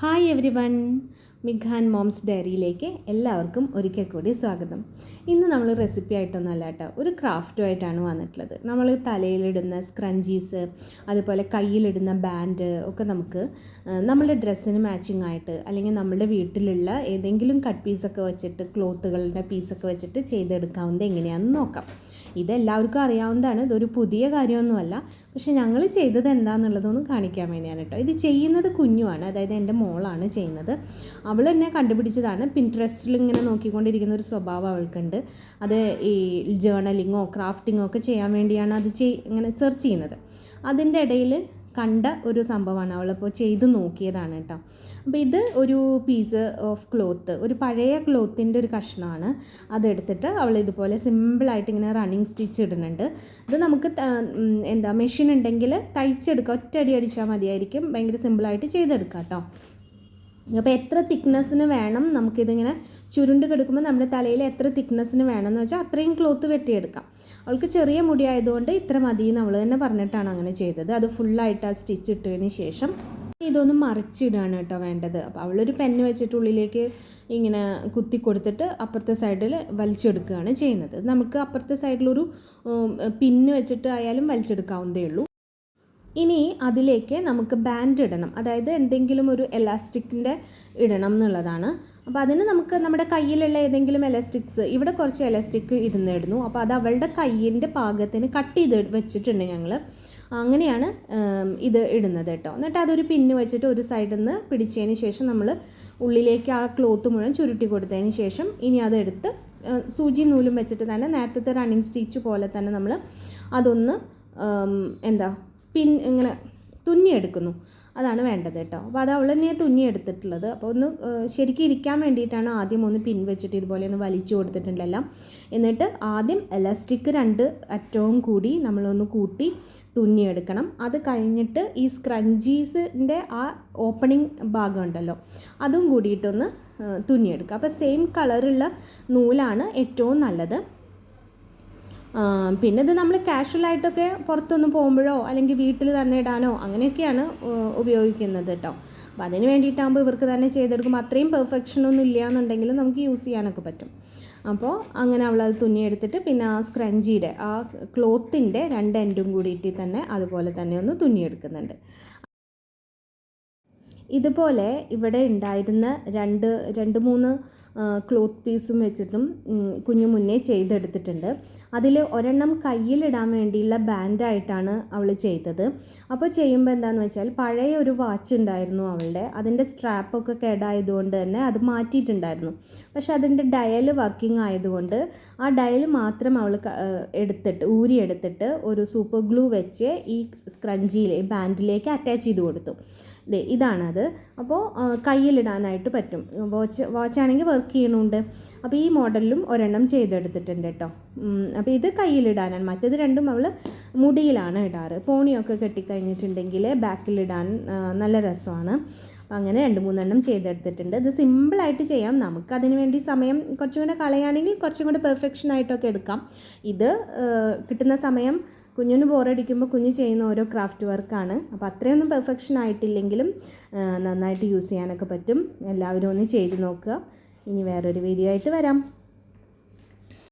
Hi every one മിഖാൻ moms ഡയറിയിലേക്ക് എല്ലാവർക്കും ഒരിക്കൽ കൂടി സ്വാഗതം. ഇന്ന് നമ്മൾ റെസിപ്പി ആയിട്ടൊന്നുമല്ല കേട്ടോ ഒരു ക്രാഫ്റ്റുമായിട്ടാണ് വന്നിട്ടുള്ളത്. നമ്മൾ തലയിലിടുന്ന സ്ക്രഞ്ചീസ് അതുപോലെ കയ്യിലിടുന്ന ബാൻഡ് ഒക്കെ നമുക്ക് നമ്മുടെ ഡ്രസ്സിന് മാച്ചിങ് ആയിട്ട് അല്ലെങ്കിൽ നമ്മുടെ വീട്ടിലുള്ള ഏതെങ്കിലും കട്ട് പീസൊക്കെ വെച്ചിട്ട് ക്ലോത്തുകളുടെ പീസൊക്കെ വെച്ചിട്ട് ചെയ്തെടുക്കാവുന്നത് എങ്ങനെയാണെന്ന് നോക്കാം. ഇതെല്ലാവർക്കും അറിയാവുന്നതാണ്. ഇതൊരു പുതിയ കാര്യമൊന്നുമല്ല. പക്ഷേ ഞങ്ങൾ ചെയ്തത് എന്താണെന്നുള്ളതൊന്ന് കാണിക്കാൻ വേണ്ടിയാണ് കേട്ടോ. ഇത് ചെയ്യുന്നത് കുഞ്ഞുമാണ് അതായത് എന്റെ മോളാണ് ചെയ്യുന്നത്. അവൾ എന്നെ കണ്ടുപിടിച്ചതാണ്. പിൻട്രസ്റ്റിൽ ഇങ്ങനെ നോക്കിക്കൊണ്ടിരിക്കുന്ന ഒരു സ്വഭാവം അവൾക്കുണ്ട്. അത് ഈ ജേർണലിങ്ങോ ക്രാഫ്റ്റിങ്ങോ ഒക്കെ ചെയ്യാൻ വേണ്ടിയാണ് അത് ചെയ് ഇങ്ങനെ സെർച്ച് ചെയ്യുന്നത്. അതിന്റെ ഇടയിൽ കണ്ട ഒരു സംഭവമാണ് അവളിപ്പോൾ ചെയ്ത് നോക്കിയതാണ് കേട്ടോ. അപ്പോൾ ഇത് ഒരു പീസ് ഓഫ് ക്ലോത്ത് ഒരു പഴയ ക്ലോത്തിന്റെ ഒരു കഷ്ണമാണ്. അതെടുത്തിട്ട് അവൾ ഇതുപോലെ സിമ്പിളായിട്ട് ഇങ്ങനെ റണ്ണിങ് സ്റ്റിച്ച് ഇടുന്നുണ്ട്. ഇത് നമുക്ക് എന്താ മെഷീൻ ഉണ്ടെങ്കിൽ തയ്ച്ചെടുക്കാം. ഒറ്റയടി അടിച്ചാൽ മതിയായിരിക്കും. ഭയങ്കര സിമ്പിളായിട്ട് ചെയ്തെടുക്കാം കേട്ടോ. അപ്പോൾ എത്ര തിക്നെസ്സിന് വേണം നമുക്കിതിങ്ങനെ ചുരുണ്ട് കിടക്കുമ്പോൾ നമ്മുടെ തലയിൽ എത്ര തിക്നെസ്സിന് വേണം എന്ന് വെച്ചാൽ അത്രയും ക്ലോത്ത് വെട്ടിയെടുക്കാം. അവൾക്ക് ചെറിയ മുടിയായതുകൊണ്ട് ഇത്ര മതി എന്ന് അവൾ തന്നെ പറഞ്ഞിട്ടാണ് അങ്ങനെ ചെയ്തത്. അത് ഫുള്ളായിട്ട് ആ സ്റ്റിച്ച് ഇട്ടതിന് ശേഷം ഇതൊന്ന് മറിച്ചിടുകയാണ് കേട്ടോ വേണ്ടത്. അപ്പോൾ അവളൊരു പെന്ന് വെച്ചിട്ട് ഉള്ളിലേക്ക് ഇങ്ങനെ കുത്തി കൊടുത്തിട്ട് അപ്പുറത്തെ സൈഡിൽ വലിച്ചെടുക്കുകയാണ് ചെയ്യുന്നത്. നമുക്ക് അപ്പുറത്തെ സൈഡിലൊരു പിന്ന് വെച്ചിട്ട് ആയാലും വലിച്ചെടുക്കാവുന്നതേ ഉള്ളൂ. ഇനി അതിലേക്ക് നമുക്ക് ബാൻഡ് ഇടണം. അതായത് എന്തെങ്കിലും ഒരു എലാസ്റ്റിക്കിന്റെ ഇടണം എന്നുള്ളതാണ്. അപ്പോൾ അതിന് നമുക്ക് നമ്മുടെ കയ്യിലുള്ള ഏതെങ്കിലും എലാസ്റ്റിക്സ് ഇവിടെ കുറച്ച് എലാസ്റ്റിക് ഇരുന്നിടുന്നു. അപ്പോൾ അത് അവളുടെ കയ്യിന്റെ പാകത്തിന് കട്ട് ചെയ്ത് വെച്ചിട്ടുണ്ട് ഞങ്ങൾ അങ്ങനെയാണ് ഇത് ഇടുന്നത് കേട്ടോ. എന്നിട്ട് അതൊരു പിന്ന് വെച്ചിട്ട് ഒരു സൈഡിൽ നിന്ന് പിടിച്ചതിന് ശേഷം നമ്മൾ ഉള്ളിലേക്ക് ആ ക്ലോത്ത് മുഴുവൻ ചുരുട്ടി കൊടുത്തതിന് ശേഷം ഇനി അതെടുത്ത് സൂചി നൂലും വെച്ചിട്ട് തന്നെ നേരത്തെ റണ്ണിങ് സ്റ്റിച്ച് പോലെ തന്നെ നമ്മൾ അതൊന്ന് എന്താ പിൻ ഇങ്ങനെ തുന്നിയെടുക്കുന്നു അതാണ് വേണ്ടത് കേട്ടോ. അപ്പോൾ അത് അവൾ തന്നെയാണ് തുന്നിയെടുത്തിട്ടുള്ളത് അപ്പോൾ ഒന്ന് ശരിക്കും ഇരിക്കാൻ വേണ്ടിയിട്ടാണ് ആദ്യം ഒന്ന് പിൻ വെച്ചിട്ട് ഇതുപോലെ ഒന്ന് വലിച്ചു കൊടുത്തിട്ടുണ്ടെല്ലാം എന്നിട്ട് ആദ്യം എലാസ്റ്റിക് രണ്ട് അറ്റവും കൂടി നമ്മളൊന്ന് കൂട്ടി തുന്നിയെടുക്കണം അത് കഴിഞ്ഞിട്ട് ഈ സ്ക്രഞ്ചീസിന്റെ ആ ഓപ്പണിംഗ് ഭാഗം ഉണ്ടല്ലോ അതും കൂടിയിട്ടൊന്ന് തുന്നിയെടുക്കുക അപ്പോൾ സെയിം കളറുള്ള നൂലാണ് ഏറ്റവും നല്ലത്. പിന്നെ ഇത് നമ്മൾ കാഷ്വലായിട്ടൊക്കെ പുറത്തൊന്ന് പോകുമ്പോഴോ അല്ലെങ്കിൽ വീട്ടിൽ തന്നെ ഇടാനോ അങ്ങനെയൊക്കെയാണ് ഉപയോഗിക്കുന്നത് കേട്ടോ. അപ്പോൾ അതിന് വേണ്ടിയിട്ടാകുമ്പോൾ ഇവർക്ക് തന്നെ ചെയ്തെടുക്കുമ്പോൾ അത്രയും പെർഫെക്ഷൻ ഒന്നും ഇല്ല എന്നുണ്ടെങ്കിൽ നമുക്ക് യൂസ് ചെയ്യാനൊക്കെ പറ്റും. അപ്പോൾ അങ്ങനെ അവൾ അത് തുന്നിയെടുത്തിട്ട് പിന്നെ ആ സ്ക്രഞ്ചിയുടെ ആ ക്ലോത്തിന്റെ രണ്ട് എൻഡും കൂടിയിട്ട് തന്നെ അതുപോലെ തന്നെ ഒന്ന് തുന്നിയെടുക്കുന്നുണ്ട് ഇതുപോലെ ഇവിടെ ഉണ്ടായിരുന്ന രണ്ട് രണ്ട് മൂന്ന് ക്ലോത്ത് പീസും വെച്ചിട്ടും കുഞ്ഞു മുന്നേ ചെയ്തെടുത്തിട്ടുണ്ട്. അതിൽ ഒരെണ്ണം കയ്യിലിടാൻ വേണ്ടിയുള്ള ബാൻഡായിട്ടാണ് അവൾ ചെയ്തത്. അപ്പോൾ ചെയ്യുമ്പോൾ എന്താണെന്ന് വെച്ചാൽ പഴയ ഒരു വാച്ച് ഉണ്ടായിരുന്നു അവളുടെ. അതിന്റെ സ്ട്രാപ്പൊക്കെ കേടായതുകൊണ്ട് തന്നെ അത് മാറ്റിയിട്ടുണ്ടായിരുന്നു. പക്ഷെ അതിന്റെ ഡയൽ വർക്കിംഗ് ആയതുകൊണ്ട് ആ ഡയൽ മാത്രം അവൾ എടുത്തിട്ട് ഊരി എടുത്തിട്ട് ഒരു സൂപ്പർ ഗ്ലൂ വെച്ച് ഈ സ്ക്രഞ്ചിയിലെ ബാൻഡിലേക്ക് അറ്റാച്ച് ചെയ്ത് കൊടുത്തു. ദേ ഇതാണത്. അപ്പോൾ കയ്യിലിടാനായിട്ട് പറ്റും. വാച്ച് വാച്ചാണെങ്കിൽ വർക്ക് ചെയ്യണുണ്ട് അപ്പോൾ ഈ മോഡലിലും ഒരെണ്ണം ചെയ്തെടുത്തിട്ടുണ്ട് കേട്ടോ. അപ്പോൾ ഇത് കയ്യിലിടാനാണ്. മറ്റേത് രണ്ടും അവൾ മുടിയിലാണ് ഇടാറ്. പോണിയൊക്കെ കെട്ടിക്കഴിഞ്ഞിട്ടുണ്ടെങ്കിൽ ബാക്കിലിടാൻ നല്ല രസമാണ്. അങ്ങനെ രണ്ട് മൂന്നെണ്ണം ചെയ്തെടുത്തിട്ടുണ്ട്. ഇത് സിമ്പിളായിട്ട് ചെയ്യാം. നമുക്ക് അതിന് വേണ്ടി സമയം കുറച്ചും കൂടെ കളയുകയാണെങ്കിൽ കുറച്ചും കൂടെ പെർഫെക്ഷൻ ആയിട്ടൊക്കെ എടുക്കാം. ഇത് കിട്ടുന്ന സമയം കുഞ്ഞിന് ബോറടിക്കുമ്പോൾ കുഞ്ഞ് ചെയ്യുന്ന ഓരോ ക്രാഫ്റ്റ് വർക്കാണ് അപ്പോൾ അത്രയൊന്നും പെർഫെക്ഷൻ ആയിട്ടില്ലെങ്കിലും നന്നായിട്ട് യൂസ് ചെയ്യാനൊക്കെ പറ്റും. എല്ലാവരും ഒന്ന് ചെയ്ത് നോക്കുക. ഇനി വേറൊരു വീഡിയോ ആയിട്ട് വരാം.